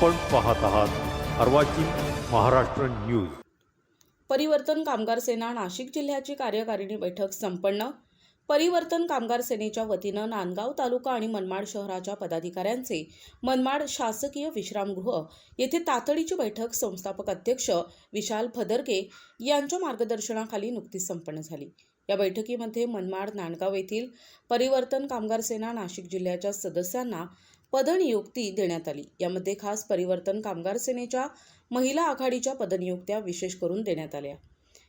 आपण पाहत आहात अर्वाचीन महाराष्ट्र न्यूज. परिवर्तन कामगार सेना नाशिक जिल्ह्याची कार्यकारिणी बैठक संपन्न. परिवर्तन कामगार सेनेच्या वतीनं नांदगाव तालुका आणि मनमाड शहराच्या पदाधिकाऱ्यांचे मनमाड शासकीय विश्रामगृह येथे तातडीची बैठक संस्थापक अध्यक्ष विशाल फदरके यांच्या मार्गदर्शनाखाली नुकतीच संपन्न झाली. या बैठकीमध्ये मनमाड नांदगाव येथील परिवर्तन कामगार सेना नाशिक जिल्ह्याच्या सदस्यांना पदनियुक्ती देण्यात आली. यामध्ये खास परिवर्तन कामगार सेनेच्या महिला आघाडीच्या पदनियुक्त्या विशेष करून देण्यात आल्या.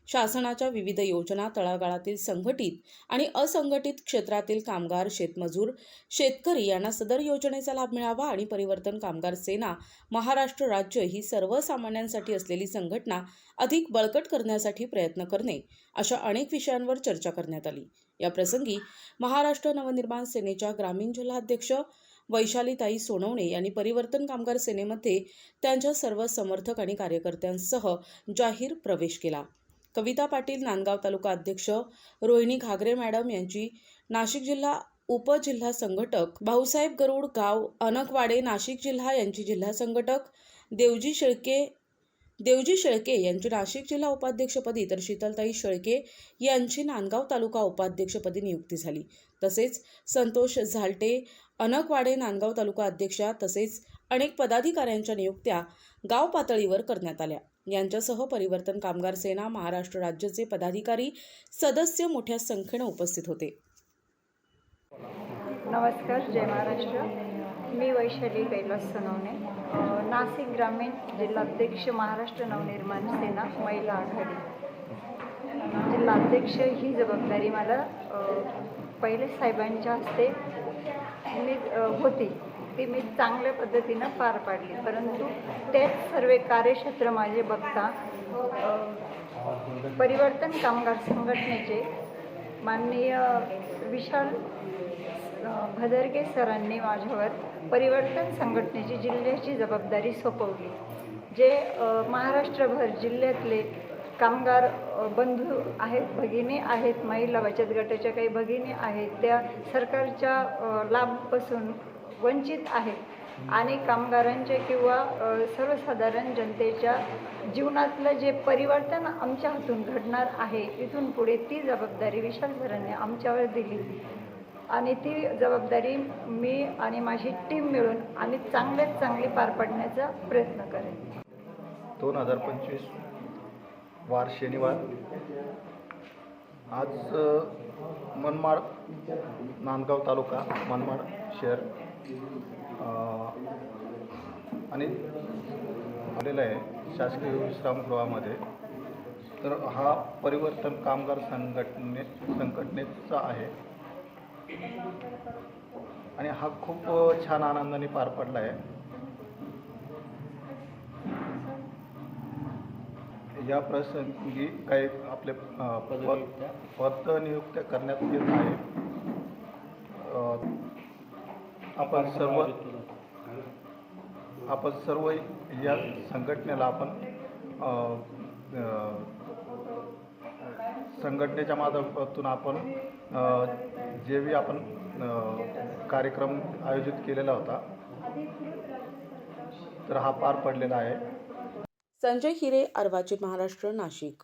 शासनाच्या विविध योजना तळागाळातील संघटित आणि असंघटित क्षेत्रातील कामगार शेतमजूर शेतकरी यांना सदर योजनेचा लाभ मिळावा आणि परिवर्तन कामगार सेना महाराष्ट्र राज्य ही सर्वसामान्यांसाठी असलेली संघटना अधिक बळकट करण्यासाठी प्रयत्न करणे अशा अनेक विषयांवर चर्चा करण्यात आली. या प्रसंगी महाराष्ट्र नवनिर्माण सेनेच्या ग्रामीण जिल्हाध्यक्ष वैशालीताई सोनवणे यांनी परिवर्तन कामगार सेनेमध्ये त्यांच्या सर्व समर्थक आणि कार्यकर्त्यांसह जाहीर प्रवेश केला. कविता पाटील नांदगाव तालुका अध्यक्ष रोहिणी घागरे मॅडम यांची नाशिक जिल्हा उपजिल्हा संघटक भाऊसाहेब गरुड गाव अनकवाडे नाशिक जिल्हा यांची जिल्हा संघटक देवजी शेळके देवजी शेळके यांची नाशिक जिल्हा उपाध्यक्षपदी तर शीतलताई शेळके यांची नांदगाव तालुका उपाध्यक्षपदी नियुक्ती झाली. तसेच संतोष झालटे अनकवाडे नांदगाव तालुका अध्यक्षा तसेच अनेक पदाधिकाऱ्यांच्या नियुक्त्या गाव पातळीवर करण्यात आल्या. यांच्यासह परिवर्तन कामगार सेना महाराष्ट्र राज्याचे पदाधिकारी सदस्य मोठ्या संख्येने उपस्थित होते. नमस्कार जय महाराष्ट्र. मी वैशाली कैलास सोनवणे. नाशिक ग्रामीण जिल्हाध्यक्ष महाराष्ट्र नवनिर्माण सेना महिला आघाडी. जिल्हाध्यक्ष ही जबाबदारी मला पहिले साहेबांच्या हस्ते मी होती. ती मी चांगल्या पद्धतीनं पार पाडली. परंतु तेच सर्व कार्यक्षेत्र माझे बघता परिवर्तन कामगार संघटनेचे माननीय विशाल भदरगे सरांनी माझ्यावर परिवर्तन संघटनेची जिल्ह्याची जबाबदारी सोपवली. जे महाराष्ट्रभर जिल्ह्यातले कामगार बंधू आहेत भगिनी आहेत महिला बचत गटाच्या काही भगिनी आहेत त्या सरकारच्या लाभपासून वंचित आहे. आणि कामगारांच्या किंवा सर्वसाधारण जनतेच्या जीवनातलं जे परिवर्तन आमच्या हातून घडणार आहे इथून पुढे ती जबाबदारी विशाल सरांनी आमच्यावर दिली. आणि ती जबाबदारी मी आणि माझी टीम मिळून आम्ही चांगल्यात चांगली पार पाडण्याचा प्रयत्न करेन. दोन हजार पंचवीस वार शनिवार. आज मनमाड नांदगाव तालुका मनमाड शहर. आणि आलेला आहे शासकीय विश्रामगृहामध्ये. तर हा परिवर्तन कामगार संघटने संघटनेचा आहे. आणि हा खूप छान आनंदाने पार पडला आहे या प्रसंगी काही आपले पद पदनियुक्त्या. करण्यात येत आहे. आपण सर्व आपण सर्व या संघटनेला आपण संघटनेच्या माध्यमातून आपण जेवी जे बी आपण कार्यक्रम आयोजित केलेला होता तर हा पार पडलेला आहे. संजय हिरे अर्वाचीन महाराष्ट्र नाशिक.